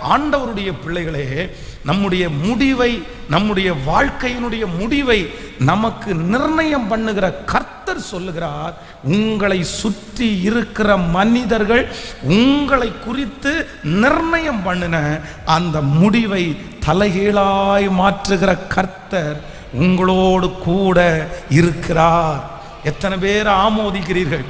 ஆண்டவருடைய பிள்ளைகளே நம்முடைய முடிவை நம்முடைய வாழ்க்கையினுடைய முடிவை நமக்கு நிர்ணயம் பண்ணுகிற கர்த்தர் சொல்லுகிறார் உங்களை சுற்றி இருக்கிற மனிதர்கள் உங்களை குறித்து நிர்ணயம் பண்ணின அந்த முடிவை தலைகீழாய் மாற்றுகிற கர்த்தர் உங்களோடு கூட இருக்கிறார். எத்தனை பேர் ஆமோதிக்கிறீர்கள்?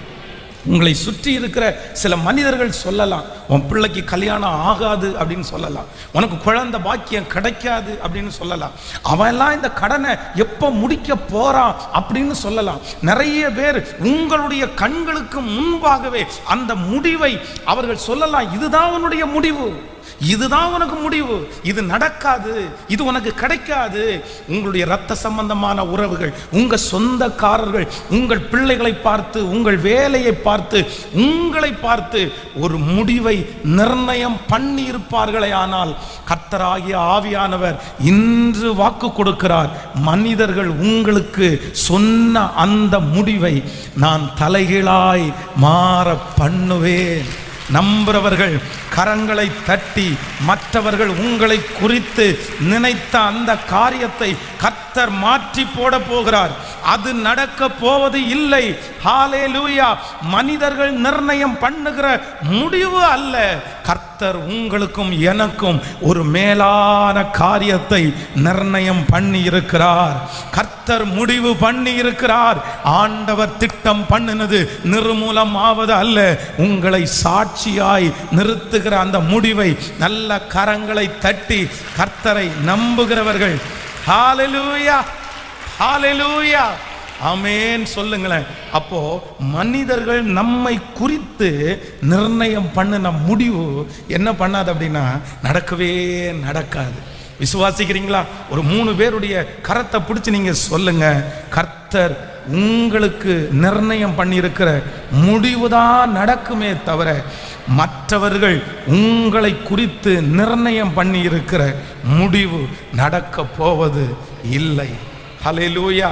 உங்களை சுற்றி இருக்கிற சில மனிதர்கள் சொல்லலாம் உன் பிள்ளைக்கு கல்யாணம் ஆகாது அப்படின்னு சொல்லலாம். உனக்கு குழந்தை பாக்கியம் கிடைக்காது அப்படின்னு சொல்லலாம். அவன் எல்லாம் இந்த கடனை எப்போ முடிக்க போறான் அப்படின்னு சொல்லலாம். நிறைய பேர் உங்களுடைய கண்களுக்கு முன்பாகவே அந்த முடிவை அவர்கள் சொல்லலாம். இதுதான் உன்னுடைய முடிவு. இதுதான் உனக்கு முடிவு. இது நடக்காது. இது உனக்கு கிடைக்காது. உங்களுடைய ரத்த சம்பந்தமான உறவுகள் உங்க சொந்தக்காரர்கள் உங்கள் பிள்ளைகளை பார்த்து உங்கள் வேலையை பார்த்து உங்களை பார்த்து ஒரு முடிவை நிர்ணயம் பண்ணி இருப்பார்களே ஆனால் கத்தராகிய ஆவியானவர் இன்று வாக்கு கொடுக்கிறார். மனிதர்கள் உங்களுக்கு சொன்ன அந்த முடிவை நான் தலைகீழாய் மாற பண்ணுவேன். நம்புறவர்கள் கரங்களை தட்டி மற்றவர்கள் உங்களை குறித்து நினைத்த அந்த காரியத்தை கர்த்தர் மாற்றி போட போகிறார். அது நடக்க போவது இல்லை. ஹாலே லூயா மனிதர்கள் நிர்ணயம் பண்ணுகிற முடிவு அல்ல. கர்த்தர் உங்களுக்கும் எனக்கும் ஒரு மேலான காரியத்தை நிர்ணயம் பண்ணி இருக்கிறார் கர்த்தர் முடிவு பண்ணி இருக்கிறார் ஆண்டவர் திட்டம் பண்ணினது நிர்மூலம் ஆவது அல்ல. உங்களை சாட்சியாய் நிறுத்துகிற அந்த முடிவை நல்ல கரங்களை தட்டி கர்த்தரை நம்புகிறவர்கள். ஹாலலூயா ஹாலலூயா அமேன் சொல்லுங்களேன். அப்போ மனிதர்கள் நம்மை குறித்து நிர்ணயம் பண்ணின முடிவு என்ன பண்ணாது அப்படின்னா நடக்கவே நடக்காது. விசுவாசிக்கிறீங்களா? ஒரு மூணு பேருடைய கரத்தை பிடிச்சி நீங்க சொல்லுங்க. கர்த்தர் உங்களுக்கு நிர்ணயம் பண்ணியிருக்கிற முடிவு தான் நடக்குமே தவிர மற்றவர்கள் உங்களை குறித்து நிர்ணயம் பண்ணியிருக்கிற முடிவு நடக்க போவது இல்லை. ஹalleluya.